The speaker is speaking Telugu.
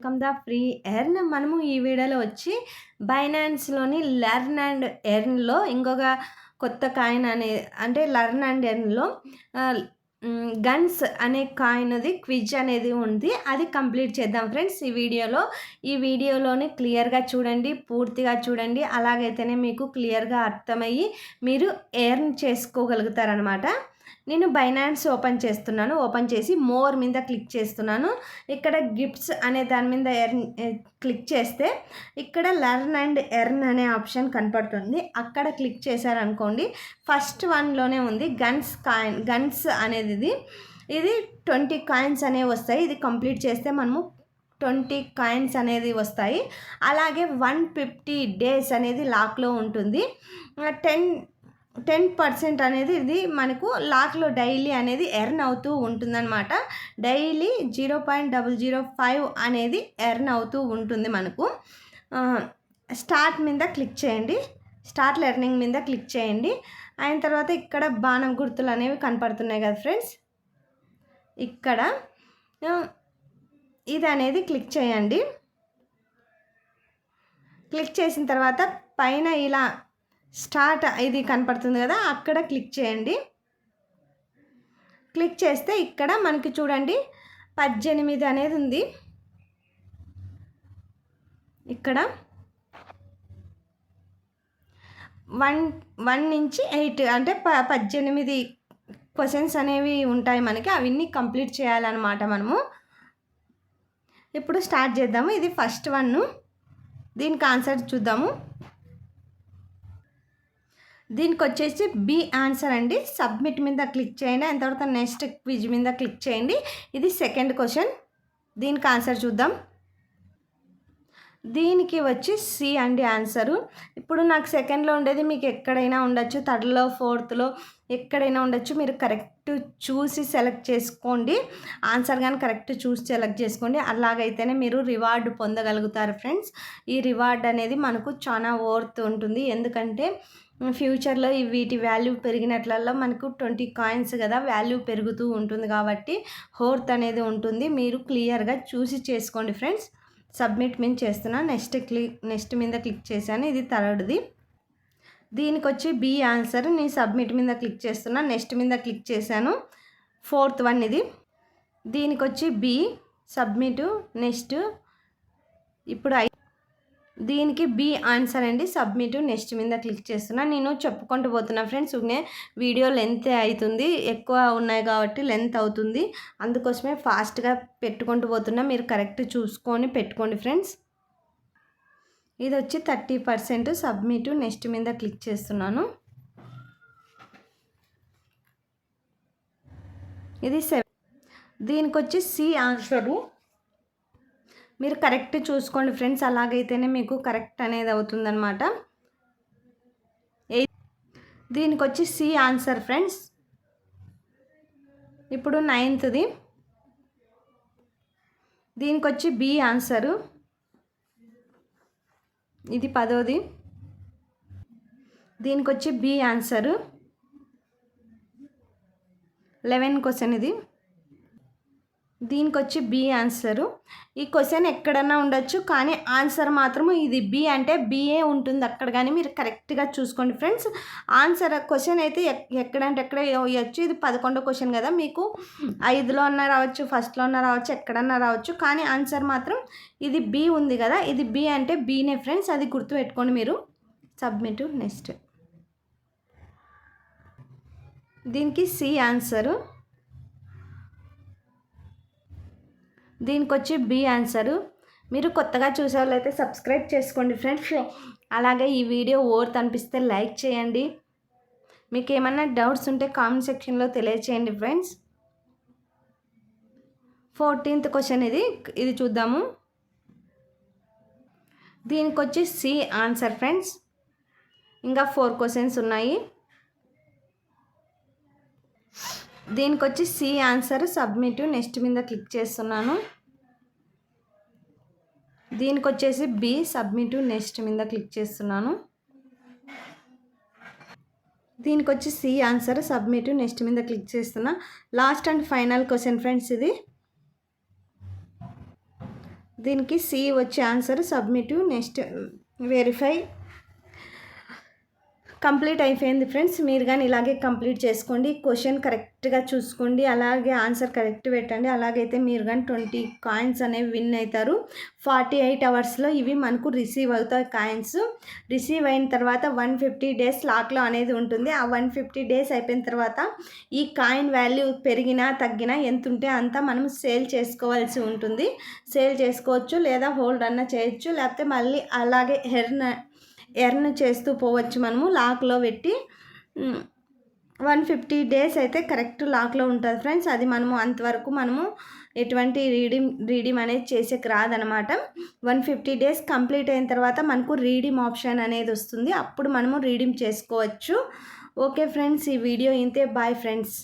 వెల్కమ్ ద ఫ్రీ ఎర్న్ మనము ఈ వీడియోలో వచ్చి బైనాన్స్లోని లెర్న్ అండ్ ఎర్న్లో ఇంకొక కొత్త కాయిన్ అనే అంటే లెర్న్ అండ్ ఎర్న్లో గన్స్ అనే కాయిన్ది క్విజ్ అనేది ఉంది. అది కంప్లీట్ చేద్దాం ఫ్రెండ్స్ ఈ వీడియోలో ఈ వీడియోలోని క్లియర్గా చూడండి పూర్తిగా చూడండి. అలాగైతేనే మీకు క్లియర్గా అర్థమయ్యి మీరు ఎర్న్ చేసుకోగలుగుతారనమాట నేను బైనాన్స్ ఓపెన్ చేస్తున్నాను. ఓపెన్ చేసి మోర్ మీద క్లిక్ చేస్తున్నాను. ఇక్కడ గిఫ్ట్స్ అనే దాని మీద ఎర్న్ క్లిక్ చేస్తే ఇక్కడ లెర్న్ అండ్ ఎర్న్ అనే ఆప్షన్ కనపడుతుంది. అక్కడ క్లిక్ చేశారనుకోండి ఫస్ట్ వన్లోనే ఉంది గన్స్ కాయిన్ గన్స్ అనేది ఇది. ఇది ట్వంటీ కాయిన్స్ అనేవి వస్తాయి. ఇది కంప్లీట్ చేస్తే మనము ట్వంటీ కాయిన్స్ అనేది వస్తాయి. అలాగే వన్ ఫిఫ్టీ డేస్ అనేది లాక్లో ఉంటుంది. టెన్ టెన్ పర్సెంట్ అనేది ఇది మనకు లాక్లో డైలీ అనేది ఎర్న్ అవుతూ ఉంటుందన్నమాట. Daily zero point double zero five అనేది ఎర్న్ అవుతూ ఉంటుంది మనకు. స్టార్ట్ మీద క్లిక్ చేయండి. స్టార్ట్ లెర్నింగ్ మీద క్లిక్ చేయండి. అయిన తర్వాత ఇక్కడ బాణం గుర్తులు అనేవి కనపడుతున్నాయి కదా ఫ్రెండ్స్. ఇక్కడ ఇది అనేది క్లిక్ చేయండి. క్లిక్ చేసిన తర్వాత పైన ఇలా స్టార్ట్ ఇది కనపడుతుంది కదా అక్కడ క్లిక్ చేయండి. క్లిక్ చేస్తే ఇక్కడ మనకి చూడండి పద్దెనిమిది అనేది ఉంది. ఇక్కడ వన్ వన్ నుంచి ఎయిట్ అంటే ప పద్దెనిమిది క్వశ్చన్స్ అనేవి ఉంటాయి మనకి అవన్నీ కంప్లీట్ చేయాలన్నమాట మనము. ఇప్పుడు స్టార్ట్ చేద్దాము. ఇది ఫస్ట్ వన్ దీనికి ఆన్సర్ చూద్దాము. దీనికి వచ్చేసి బి ఆన్సర్ అండి. సబ్మిట్ మీద క్లిక్ చేయండి. అండ్ తర్వాత నెక్స్ట్ క్విజ్ మీద క్లిక్ చేయండి. ఇది సెకండ్ క్వశ్చన్. దీనికి ఆన్సర్ చూద్దాం. దీనికి వచ్చి సి అండి ఆన్సరు. ఇప్పుడు నాకు సెకండ్లో ఉండేది మీకు ఎక్కడైనా ఉండొచ్చు. థర్డ్లో ఫోర్త్లో ఎక్కడైనా ఉండొచ్చు. మీరు కరెక్ట్ చూసి సెలెక్ట్ చేసుకోండి. ఆన్సర్ కానీ కరెక్ట్ చూసి సెలెక్ట్ చేసుకోండి. అలాగైతేనే మీరు రివార్డు పొందగలుగుతారు ఫ్రెండ్స్. ఈ రివార్డ్ అనేది మనకు చాలా వర్త్ ఉంటుంది. ఎందుకంటే ఫ్యూచర్లో వీటి వాల్యూ పెరిగినట్లల్లో మనకు ట్వంటీ కాయిన్స్ కదా వాల్యూ పెరుగుతూ ఉంటుంది కాబట్టి హోర్త్ అనేది ఉంటుంది. మీరు క్లియర్గా చూసి చేసుకోండి ఫ్రెండ్స్. సబ్మిట్ మీద చేస్తున్నా. నెక్స్ట్ క్లిక్ నెక్స్ట్ మీద క్లిక్ చేశాను. ఇది థర్డ్ది. దీనికి వచ్చి బి ఆన్సర్. నేను సబ్మిట్ మీద క్లిక్ చేస్తున్నా. నెక్స్ట్ మీద క్లిక్ చేశాను. ఫోర్త్ వన్ ఇది. దీనికి వచ్చి బి సబ్మిట్ నెక్స్ట్. ఇప్పుడు ఐ దీనికి బి ఆన్సర్ అండి. సబ్మిట్ నెక్స్ట్ మీద క్లిక్ చేస్తున్నా. నేను చెప్పుకుంటూ పోతున్నా ఫ్రెండ్స్. ఉనే వీడియో లెంత్ అవుతుంది. ఎక్కువ ఉన్నాయి కాబట్టి లెంత్ అవుతుంది. అందుకోసమే ఫాస్ట్గా పెట్టుకుంటూ పోతున్నా. మీరు కరెక్ట్ చూసుకొని పెట్టుకోండి ఫ్రెండ్స్. ఇది వచ్చి థర్టీ పర్సెంట్. సబ్మిట్ నెక్స్ట్ మీద క్లిక్ చేస్తున్నాను. ఇది సెవెన్. దీనికి వచ్చి సి ఆన్సరు. మీరు కరెక్ట్ చూసుకోండి ఫ్రెండ్స్. అలాగైతేనే మీకు కరెక్ట్ అనేది అవుతుందన్నమాట. దీనికి వచ్చి సి ఆన్సర్ ఫ్రెండ్స్. ఇప్పుడు నైన్త్ది. దీనికి వచ్చి బి ఆన్సరు. ఇది పదోది. దీనికి వచ్చి బి ఆన్సరు. లెవెన్ క్వశ్చన్ ఇది. దీనికి వచ్చి బి ఆన్సరు. ఈ క్వశ్చన్ ఎక్కడన్నా ఉండొచ్చు కానీ ఆన్సర్ మాత్రము ఇది బి అంటే బిఏ ఉంటుంది అక్కడ కానీ మీరు కరెక్ట్గా చూసుకోండి ఫ్రెండ్స్. ఆన్సర్ క్వశ్చన్ అయితే ఎక్కడంటే ఎక్కడ వేయచ్చు ఇది పదకొండో క్వశ్చన్ కదా మీకు. ఐదులో ఉన్న రావచ్చు ఫస్ట్లో ఉన్న రావచ్చు ఎక్కడన్నా రావచ్చు కానీ ఆన్సర్ మాత్రం ఇది బి ఉంది కదా. ఇది బి అంటే బీనే ఫ్రెండ్స్. అది గుర్తుపెట్టుకోండి మీరు. Submit next. దీనికి సి ఆన్సరు. దీనికి వచ్చి బి ఆన్సరు. మీరు కొత్తగా చూసే వాళ్ళైతే సబ్స్క్రైబ్ చేసుకోండి ఫ్రెండ్స్. అలాగే ఈ వీడియో ఓర్త్ అనిపిస్తే లైక్ చేయండి. మీకు ఏమన్నా డౌట్స్ ఉంటే కామెంట్ సెక్షన్లో తెలియచేయండి ఫ్రెండ్స్. ఫోర్టీన్త్ క్వశ్చన్ ఇది. ఇది చూద్దాము. దీనికి వచ్చి సి ఆన్సర్ ఫ్రెండ్స్. ఇంకా ఫోర్ క్వశ్చన్స్ ఉన్నాయి. దీనికి వచ్చి సి ఆన్సర్ సబ్మిట్ నెక్స్ట్ మీద క్లిక్ చేస్తున్నాను. దీనికి వచ్చేసి బి సబ్మిట్ నెక్స్ట్ మీద క్లిక్ చేస్తున్నాను. దీనికి వచ్చి సి ఆన్సర్ సబ్మిట్ నెక్స్ట్ మీద క్లిక్ చేస్తున్నా. Last and final question friends ఇది. దీనికి సి వచ్చే answer submit next verify complete అయిపోయింది ఫ్రెండ్స్. మీరు కానీ ఇలాగే కంప్లీట్ చేసుకోండి. క్వశ్చన్ కరెక్ట్గా చూసుకోండి. అలాగే ఆన్సర్ కరెక్ట్ పెట్టండి. అలాగైతే మీరు కానీ ట్వంటీ కాయిన్స్ అనేవి విన్ అవుతారు. ఫార్టీ ఎయిట్ అవర్స్లో ఇవి మనకు రిసీవ్ అవుతాయి కాయిన్స్. రిసీవ్ అయిన తర్వాత వన్ ఫిఫ్టీ డేస్ లాక్లో అనేది ఉంటుంది. ఆ వన్ ఫిఫ్టీ డేస్ అయిపోయిన తర్వాత ఈ కాయిన్ వాల్యూ పెరిగినా తగ్గినా ఎంత ఉంటే అంత మనం సేల్ చేసుకోవాల్సి ఉంటుంది. సేల్ చేసుకోవచ్చు లేదా హోల్డ్ అన్న చేయొచ్చు. లేకపోతే మళ్ళీ అలాగే హెర్న్ ఎర్న్ చేస్తూ పోవచ్చు మనము. లాక్లో పెట్టి వన్ ఫిఫ్టీ డేస్ అయితే కరెక్ట్ లాక్లో ఉంటుంది ఫ్రెండ్స్. అది మనము అంతవరకు మనము ఎటువంటి రీడీమ్ రీడీమ్ అనేది చేసేకి రాదనమాట వన్ ఫిఫ్టీ డేస్ కంప్లీట్ అయిన తర్వాత మనకు రీడీమ్ ఆప్షన్ అనేది వస్తుంది. అప్పుడు మనము రీడీమ్ చేసుకోవచ్చు. ఓకే ఫ్రెండ్స్ ఈ వీడియో ఇంతే. Bye friends.